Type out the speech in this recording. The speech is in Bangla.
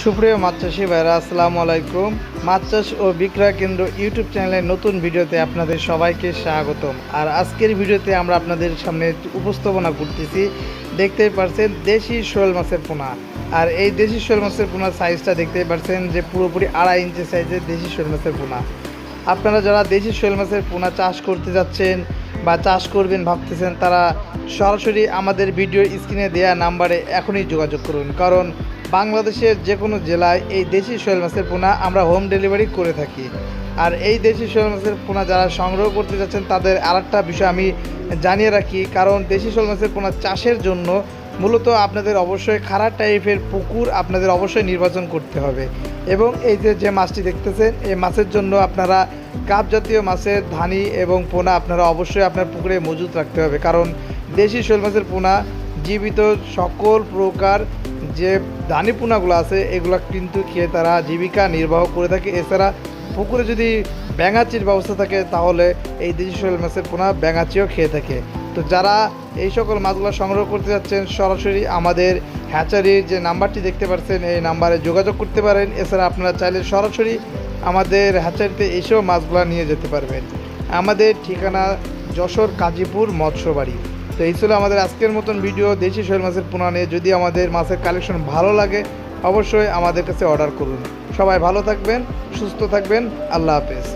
সুপ্রিয় মাছ চাষি ভাইরা, আসসালামু আলাইকুম। মাছ চাষ ও বিক্রয় কেন্দ্র ইউটিউব চ্যানেলের নতুন ভিডিওতে আপনাদের সবাইকে স্বাগতম। আর আজকের ভিডিওতে আমরা আপনাদের সামনে উপস্থাপনা করতেছি। দেখতেই পারছেন, দেশি শোল মাছের পোনা। আর এই দেশি শোল মাছের পোনার সাইজটা দেখতেই পারছেন যে পুরোপুরি আড়াই ইঞ্চি সাইজের দেশি শোল মাছের পোনা। আপনারা যারা দেশি শোল মাছের পোনা চাষ করতে যাচ্ছেন বা চাষ করবেন ভাবতেছেন, তারা সরাসরি আমাদের ভিডিও স্ক্রিনে দেওয়া নাম্বারে এখনই যোগাযোগ করুন। কারণ বাংলাদেশের যে কোনো জেলায় এই দেশি শোল মাছের পোনা আমরা হোম ডেলিভারি করে থাকি। আর এই দেশি শোল মাছের পোনা যারা সংগ্রহ করতে যাচ্ছেন, তাদের আরেকটা বিষয় আমি জানিয়ে রাখি, কারণ দেশি শোল মাছের পোনা চাষের জন্য মূলত আপনাদের অবশ্যই খারাপ টাইপের পুকুর আপনাদের অবশ্যই নির্বাচন করতে হবে। এবং এই যে যে মাছটি দেখতেছেন, এই মাছের জন্য আপনারা কাপ জাতীয় মাছের ধানি এবং পোনা আপনারা অবশ্যই আপনার পুকুরে মজুত রাখতে হবে। কারণ দেশি শোল মাছের পোনা জীবিত সকল প্রকার যে ধানি পোনাগুলো আছে, এগুলো কিন্তু খেয়ে তারা জীবিকা নির্বাহ করে থাকে। এছাড়া পুকুরে যদি ব্যাঙাচির ব্যবস্থা থাকে, তাহলে এই দেশি মাছের পোনা ব্যাঙাচিও খেয়ে থাকে। তো যারা এই সকল মাছগুলো সংগ্রহ করতে যাচ্ছেন, সরাসরি আমাদের হ্যাচারির যে নাম্বারটি দেখতে পাচ্ছেন, এই নাম্বারে যোগাযোগ করতে পারেন। এছাড়া আপনারা চাইলে সরাসরি আমাদের হ্যাচারিতে এসেও মাছগুলো নিয়ে যেতে পারবেন। আমাদের ঠিকানা যশোর কাজীপুর মৎস্যবাড়ি। তো এই ছিল আমাদের আজকের মতন ভিডিও দেশি শোল মাছের পোনা নিয়ে। যদি আমাদের মাছের কালেকশন ভালো লাগে, অবশ্যই আমাদের কাছে অর্ডার করুন। সবাই ভালো থাকবেন, সুস্থ থাকবেন, আল্লাহ হাফেজ।